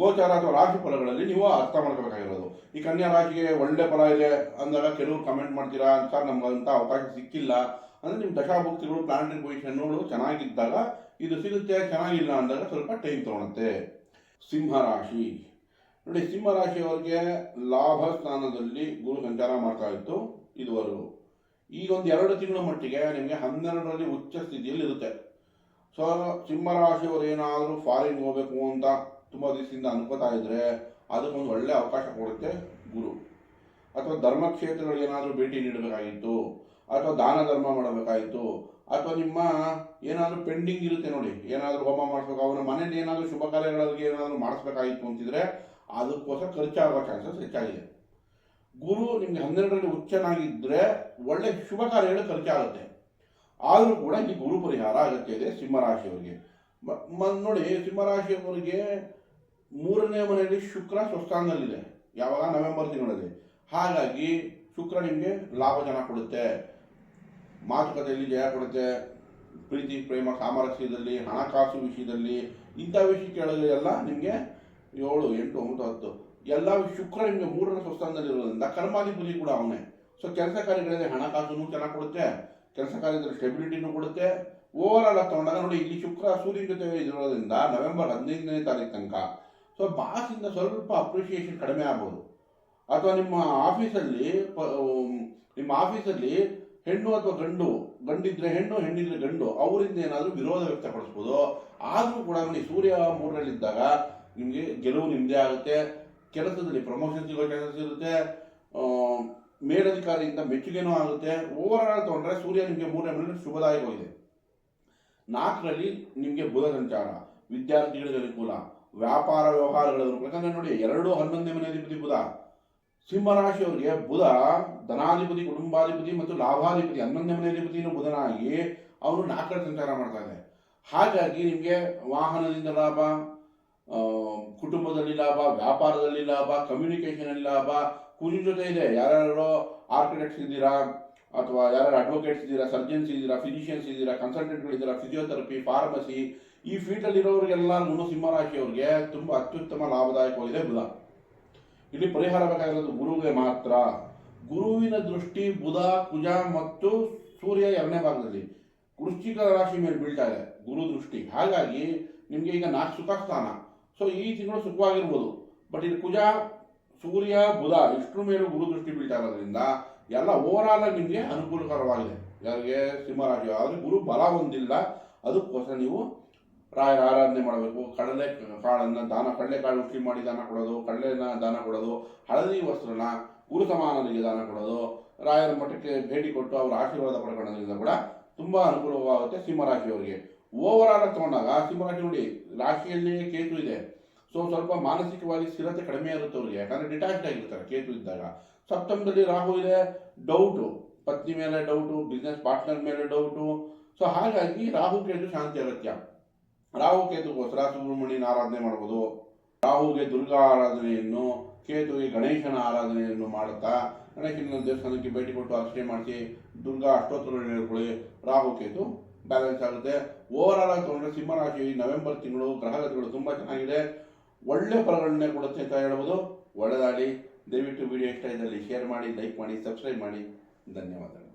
ಗೋಚಾರ ಅಥವಾ ರಾಶಿ ಫಲಗಳಲ್ಲಿ ನೀವು ಅರ್ಥ ಮಾಡ್ಕೋಬೇಕಾಗಿರೋದು. ಈ ಕನ್ಯಾ ರಾಶಿಗೆ ಒಳ್ಳೆ ಫಲ ಇದೆ ಅಂದಾಗ ಕೆಲವರು ಕಮೆಂಟ್ ಮಾಡ್ತೀರಾ ಅಂತ ನಮ್ಗೆ ಅವಕಾಶ ಸಿಕ್ಕಿಲ್ಲ. ಅಂದ್ರೆ ನಿಮ್ಮ ದಶಾಭುಕ್ತಿಗಳು ಪ್ಲಾನೆಟರಿ ಪೊಸಿಷನ್ಗಳು ಚೆನ್ನಾಗಿದ್ದಾಗ ಇದು ಸಿಗುತ್ತೆ, ಚೆನ್ನಾಗಿಲ್ಲ ಅಂದಾಗ ಸ್ವಲ್ಪ ಟೈಮ್ ತಗೊಳುತ್ತೆ. ಸಿಂಹ ರಾಶಿ. ನೋಡಿ, ಸಿಂಹ ರಾಶಿಯವರಿಗೆ ಲಾಭ ಸ್ಥಾನದಲ್ಲಿ ಗುರು ಸಂಚಾರ ಮಾಡ್ತಾ ಇತ್ತು ಇದುವರೆಗೂ. ಈಗ ಒಂದು ಎರಡು ತಿಂಗಳ ಮಟ್ಟಿಗೆ ನಿಮಗೆ ಹನ್ನೆರಡರಲ್ಲಿ ಉಚ್ಚ ಸ್ಥಿತಿಯಲ್ಲಿ ಇರುತ್ತೆ ಸೊ ಸಿಂಹ ರಾಶಿಯವರು ಏನಾದರೂ ಫಾರಿನ್ ಹೋಗ್ಬೇಕು ಅಂತ ತುಂಬ ದಿವಸದಿಂದ ಅನ್ಕೋತಾ ಇದ್ರೆ ಅದಕ್ಕೊಂದು ಒಳ್ಳೆ ಅವಕಾಶ ಕೊಡುತ್ತೆ ಗುರು. ಅಥವಾ ಧರ್ಮಕ್ಷೇತ್ರಗಳಿಗೆ ಏನಾದರೂ ಭೇಟಿ ನೀಡಬೇಕಾಗಿತ್ತು, ಅಥವಾ ದಾನ ಧರ್ಮ ಮಾಡಬೇಕಾಗಿತ್ತು, ಅಥವಾ ನಿಮ್ಮ ಏನಾದರೂ ಪೆಂಡಿಂಗ್ ಇರುತ್ತೆ ನೋಡಿ, ಏನಾದರೂ ಹೋಮ ಮಾಡಿಸ್ಬೇಕು, ಅವನ ಮನೇಲಿ ಏನಾದರೂ ಶುಭ ಕಾರ್ಯಗಳಿಗೆ ಏನಾದರೂ ಮಾಡಿಸ್ಬೇಕಾಗಿತ್ತು ಅಂತಿದ್ರೆ ಅದಕ್ಕೋಸ್ಕರ ಖರ್ಚಾಗೋ ಚಾನ್ಸಸ್ ಹೆಚ್ಚಾಗಿದೆ. ಗುರು ನಿಮ್ಗೆ ಹನ್ನೆರಡರಲ್ಲಿ ಉಚ್ಚನಾಗಿದ್ದರೆ ಒಳ್ಳೆ ಶುಭ ಕಾರ್ಯಗಳು ಖರ್ಚಾಗುತ್ತೆ ಆದರೂ ಕೂಡ ಇಲ್ಲಿ ಗುರು ಪರಿಹಾರ ಅಗತ್ಯ ಇದೆ ಸಿಂಹರಾಶಿಯವರಿಗೆ ನೋಡಿ ಸಿಂಹರಾಶಿಯವರಿಗೆ ಮೂರನೇ ಮನೆಯಲ್ಲಿ ಶುಕ್ರ ಸ್ವಸ್ಥಾನದಲ್ಲಿದೆ. ಯಾವಾಗ? ನವೆಂಬರ್ ತಿಂಗಳಲ್ಲಿ. ಹಾಗಾಗಿ ಶುಕ್ರ ನಿಮಗೆ ಲಾಭ ಚೆನ್ನಾಗಿ ಕೊಡುತ್ತೆ. ಮಾತುಕತೆಯಲ್ಲಿ ಜಯ ಕೊಡುತ್ತೆ. ಪ್ರೀತಿ, ಪ್ರೇಮ ಸಾಮರಸ್ಯದಲ್ಲಿ ಹಣಕಾಸು ವಿಷಯದಲ್ಲಿ, ಇಂಥ ವಿಷಯಗಳಲ್ಲಿ ಎಲ್ಲ ನಿಮಗೆ ಏಳು, ಎಂಟು, ಒಂಬತ್ತು, ಹತ್ತು. ಎಲ್ಲ ಶುಕ್ರ ನಿಮಗೆ ಮೂರನೇ ಸ್ವಸ್ಥಾನದಲ್ಲಿ ಇರೋದ್ರಿಂದ ಕರ್ಮಾಧಿಪತಿ ಕೂಡ ಅವನೇ. ಸೊ ಕೆಲಸ ಕಾರ್ಯಗಳಲ್ಲಿ ಹಣಕಾಸು ಚೆನ್ನಾಗಿ ಕೊಡುತ್ತೆ. ಕೆಲಸ ಕಾರ್ಯದಲ್ಲಿ ಸ್ಟೆಬಿಲಿಟಿನೂ ಕೊಡುತ್ತೆ. ಓವರ್ ಆಲ್ ತಗೊಂಡಾಗ ನೋಡಿ, ಇಲ್ಲಿ ಶುಕ್ರ ಸೂರ್ಯನ ಜೊತೆ ಇರೋದ್ರಿಂದ ನವೆಂಬರ್ ಹದಿನೈದನೇ ತಾರೀಕು ತನಕ ಸೊ ಬಾಸಿಂದ ಸ್ವಲ್ಪ ಅಪ್ರಿಷಿಯೇಷನ್ ಕಡಿಮೆ ಆಗ್ಬೋದು. ಅಥವಾ ನಿಮ್ಮ ಆಫೀಸಲ್ಲಿ ನಿಮ್ಮ ಆಫೀಸಲ್ಲಿ ಹೆಣ್ಣು ಅಥವಾ ಗಂಡು, ಗಂಡಿದ್ರೆ ಹೆಣ್ಣು, ಹೆಣ್ಣಿದ್ರೆ ಗಂಡು, ಅವರಿಂದ ಏನಾದರೂ ವಿರೋಧ ವ್ಯಕ್ತಪಡಿಸ್ಬೋದು. ಆದರೂ ಕೂಡ ನೀವು ಸೂರ್ಯ ಮೂರರಲ್ಲಿದ್ದಾಗ ನಿಮಗೆ ಗೆಲುವು ನಿಮ್ಮದೇ ಆಗುತ್ತೆ. ಕೆಲಸದಲ್ಲಿ ಪ್ರಮೋಷನ್ ಸಿಗೋ ಚಾನ್ಸಸ್ ಇರುತ್ತೆ ಮೇಲಧಿಕಾರಿಯಿಂದ ಮೆಚ್ಚುಗೆನೂ ಆಗುತ್ತೆ. ಓವರ್ ಆಲ್ ತೊಗೊಂಡ್ರೆ ಸೂರ್ಯ ನಿಮಗೆ ಮೂರನೇ ಮನೆಯಲ್ಲಿ ಶುಭದಾಯಕವಾಗಿದೆ. ನಾಲ್ಕರಲ್ಲಿ ನಿಮಗೆ ಬುಧ ಸಂಚಾರ. ವಿದ್ಯಾರ್ಥಿಗಳಿಗೆ ಅನುಕೂಲ. ವ್ಯಾಪಾರ ವ್ಯವಹಾರಗಳ ಯಾಕಂದ್ರೆ ನೋಡಿ, ಎರಡು ಹನ್ನೊಂದನೇ ಮನೆ ಅಧಿಪತಿ ಬುಧ. ಸಿಂಹರಾಶಿಯವರಿಗೆ ಬುಧ ಧನಾಧಿಪತಿ, ಕುಟುಂಬಾಧಿಪತಿ ಮತ್ತು ಲಾಭಾಧಿಪತಿ, ಹನ್ನೊಂದನೇ ಮನೆ ಅಧಿಪತಿಯನ್ನು ಬುಧನಾಗಿ ಅವನು ನಾಲ್ಕರ ಸಂಚಾರ ಮಾಡ್ತಾ ಇದೆ ಹಾಗಾಗಿ ನಿಮಗೆ ವಾಹನದಿಂದ ಲಾಭ ಕುಟುಂಬದಲ್ಲಿ ಲಾಭ, ವ್ಯಾಪಾರದಲ್ಲಿ ಲಾಭ ಕಮ್ಯುನಿಕೇಷನಲ್ಲಿ ಲಾಭ ಕುರಿ ಜೊತೆ ಇದೆ. ಯಾರ್ಯಾರೋ ಆರ್ಕಿಟೆಕ್ಟ್ಸ್ ಇದ್ದೀರಾ ಅಥವಾ ಯಾರ್ಯಾರು ಅಡ್ವೊಕೇಟ್ಸ್ ಇದ್ದೀರಾ ಸರ್ಜನ್ಸ್ ಇದ್ದೀರಾ ಫಿಸಿಷಿಯನ್ಸ್ ಇದ್ದೀರಾ ಕನ್ಸಲ್ಟೆಂಟ್ಗಳಿದ್ದೀರಾ ಫಿಸಿಯೋಥೆರಪಿ ಫಾರ್ಮಸಿ ಈ ಫೀಲ್ಡಲ್ಲಿ ಇರೋರಿಗೆಲ್ಲರಿಗೂ ಸಿಂಹರಾಶಿಯವ್ರಿಗೆ ತುಂಬ ಅತ್ಯುತ್ತಮ ಲಾಭದಾಯಕವಾಗಿದೆ ಬುಧ. ಇಲ್ಲಿ ಪರಿಹಾರ ಬೇಕಾಗಿರೋದು ಗುರುವಿಗೆ ಮಾತ್ರ. ಗುರುವಿನ ದೃಷ್ಟಿ ಬುಧ, ಕುಜ ಮತ್ತು ಸೂರ್ಯ ಎರಡನೇ ಭಾಗದಲ್ಲಿ. ವೃಶ್ಚಿಕ ರಾಶಿ ಮೇಲೆ ಬೀಳ್ತಾ ಇದೆ ಗುರು ದೃಷ್ಟಿ. ಹಾಗಾಗಿ ನಿಮಗೆ ಈಗ ನಾಲ್ಕು ಸುಖ ಸ್ಥಾನ. ಸೊ ಈ ತಿಂಗಳು ಸುಖವಾಗಿರ್ಬೋದು. ಬಟ್ ಇದು ಕುಜ, ಸೂರ್ಯ, ಬುಧ ಇಷ್ಟರ ಮೇಲೂ ಗುರು ದೃಷ್ಟಿ ಬೀಳ್ತಾ ಇರೋದ್ರಿಂದ ಎಲ್ಲ ಓವರ್ ಆಗಿ ನಿಮಗೆ ಅನುಕೂಲಕರವಾಗಿದೆ. ಯಾರಿಗೆ? ಸಿಂಹರಾಶಿ ಆದರೆ ಗುರು ಬಲ ಹೊಂದಿಲ್ಲ. ಅದಕ್ಕೋಸ್ಕರ ನೀವು ರಾಯರ ಆರಾಧನೆ ಮಾಡಬೇಕು, ಕಡಲೆ ಕಾಳನ್ನು ದಾನ ಕಡಲೆಕಾಳು ಹುಟ್ಟಿ ಮಾಡಿ ದಾನ ಕೊಡೋದು, ಕಡಲೆನ ದಾನ ಕೊಡೋದು, ಹಳದಿ ವಸ್ತ್ರನ ಗುರು ಸಮಾನರಿಗೆ ದಾನ ಕೊಡೋದು, ರಾಯರ ಮಠಕ್ಕೆ ಭೇಟಿ ಕೊಟ್ಟು ಅವರ ಆಶೀರ್ವಾದ ಪಡ್ಕೊಳ್ಳೋದ್ರಿಂದ ಕೂಡ ತುಂಬಾ ಅನುಕೂಲವಾಗುತ್ತೆ ಸಿಂಹರಾಶಿಯವರಿಗೆ. ಓವರ್ ಆಲ್ ತಗೊಂಡಾಗ ಸಿಂಹರಾಶಿ ನೋಡಿ, ರಾಶಿಯಲ್ಲಿ ಕೇತು ಇದೆ. ಸೊ ಸ್ವಲ್ಪ ಮಾನಸಿಕವಾಗಿ ಸ್ಥಿರತೆ ಕಡಿಮೆ ಇರುತ್ತೆ ಅವರಿಗೆ, ಯಾಕಂದರೆ ಡಿಟ್ಯಾಚ್ಡ್ ಆಗಿರ್ತಾರೆ ಕೇತು ಇದ್ದಾಗ. ಸಪ್ತಮದಲ್ಲಿ ರಾಹು ಇದೆ ಡೌಟು ಪತ್ನಿ ಮೇಲೆ ಡೌಟು ಬಿಸ್ನೆಸ್ ಪಾರ್ಟ್ನರ್ ಮೇಲೆ ಡೌಟು ಸೊ ಹಾಗಾಗಿ ರಾಹು, ಕೇತು ಶಾಂತಿ ಅಗತ್ಯ. ರಾಹು ಕೇತುಗೋಸ್ಕರ ಸುಬ್ರಹ್ಮಣ್ಯನ ಆರಾಧನೆ ಮಾಡ್ಬೋದು. ರಾಹುಗೆ ದುರ್ಗಾ ಆರಾಧನೆಯನ್ನು, ಕೇತುವಿಗೆ ಗಣೇಶನ ಆರಾಧನೆಯನ್ನು ಮಾಡುತ್ತಾ, ಗಣೇಶನ ದೇವಸ್ಥಾನಕ್ಕೆ ಭೇಟಿ ಕೊಟ್ಟು ಅರ್ಚನೆ ಮಾಡಿಸಿ, ದುರ್ಗಾ ಅಷ್ಟೋತ್ತರ ಹೇಳ್ಕೊಳ್ಳಿ, ರಾಹು ಕೇತು ಬ್ಯಾಲೆನ್ಸ್ ಆಗುತ್ತೆ. ಓವರ್ ಆಲ್ ಆಗಿ ತಗೊಂಡ್ರೆ ಸಿಂಹರಾಶಿ ನವೆಂಬರ್ ತಿಂಗಳು ಗ್ರಹಗತಿಗಳು ತುಂಬ ಚೆನ್ನಾಗಿದೆ. ಒಳ್ಳೆ ಫಲಗಳನ್ನೇ ಕೊಡುತ್ತೆ ಅಂತ ಹೇಳ್ಬೋದು. ಒಳ್ಳೆದಾಗಲಿ. ದಯವಿಟ್ಟು ವಿಡಿಯೋ ಇಷ್ಟ ಇದ್ದಲ್ಲಿ ಶೇರ್ ಮಾಡಿ ಲೈಕ್ ಮಾಡಿ ಸಬ್ಸ್ಕ್ರೈಬ್ ಮಾಡಿ. ಧನ್ಯವಾದಗಳು.